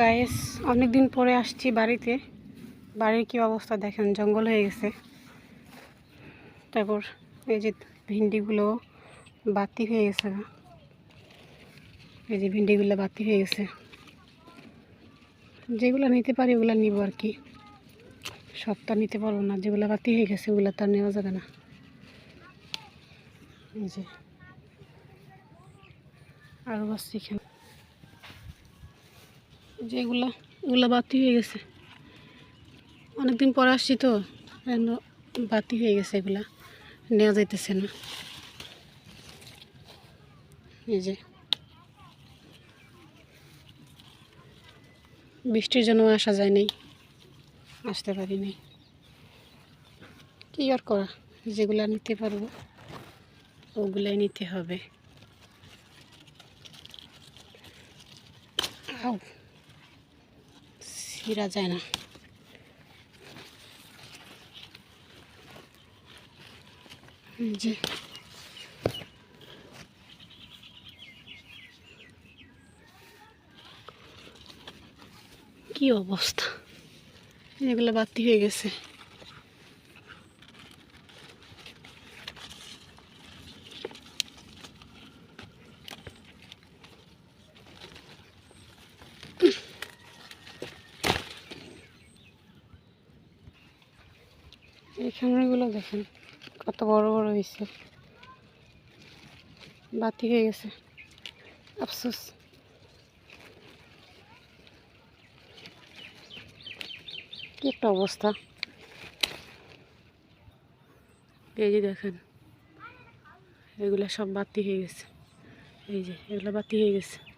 Guys অনেক দিন পরে আসছি বাড়িতে। বাড়ির কি অবস্থা দেখেন, জঙ্গল হয়ে গেছে। তারপর এই যে ভিন্ডিগুলো বাতি হয়ে গেছে এই যে ভিন্ডিগুলো বাতি হয়ে গেছে। যেগুলো নিতে পারি ওগুলো নিব আর কি। সবটা নিতে পারব না, যেগুলো বাতি হয়ে গেছে ওগুলো তো নেওয়া যাবে না। এই যে। আরও বাচ্চা এখানে। যেগুলো ওগুলো বাতি হয়ে গেছে। অনেকদিন পরে আসছি তো বাতি হয়ে গেছে এগুলা, নেওয়া যাইতেছে না। এই যে। বৃষ্টির জন্য আসা যায় নাই, আসতে পারি নাই। কী আর করা, যেগুলো নিতে পারব, ওগুলাই নিতে হবে। আউ। ছিঁড়া যায় না। যে কি অবস্থা? এগুলো বাতি হয়ে গেছে। এখানেগুলো দেখেন, কত বড় বড় হয়েছে বাতি হয়ে গেছে। আফসোস। কি একটা অবস্থা। এই যে দেখেন, এগুলো সব বাতি হয়ে গেছে। এই যে, এগুলো বাতি হয়ে গেছে।